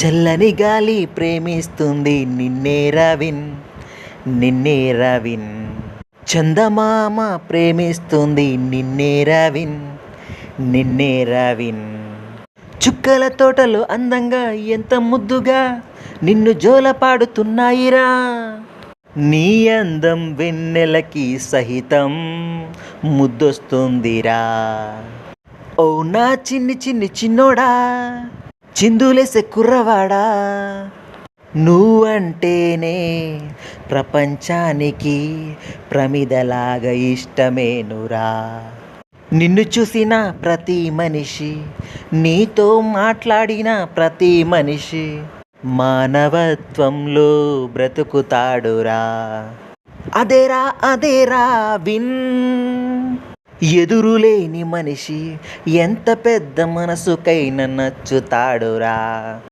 చల్లని గాలి ప్రేమిస్తుంది నిన్నే రవిన్ నిన్నే రవిన్. చందమామ ప్రేమిస్తుంది నిన్నే రవిన్ నిన్నే రవిన్. చుక్కల తోటలు అందంగా ఎంత ముద్దుగా నిన్ను జోలపాడుతున్నాయిరా. నీ అందం వెన్నెలకి సహితం ముద్దొస్తుందిరా. ఓ నా చిన్ని చిన్ని చిన్నోడా చిందులేసే కుర్రవాడా? నువ్వంటేనే ప్రపంచానికి ప్రమిదలాగా ఇష్టమేనురా. నిన్ను చూసిన ప్రతి మనిషి నీతో మాట్లాడిన ప్రతి మనిషి మానవత్వంలో బ్రతుకుతాడురా. అదేరా అదేరా విన్. ఎదురులేని మనిషి ఎంత పెద్ద మనసుకైనా నచ్చుతాడురా.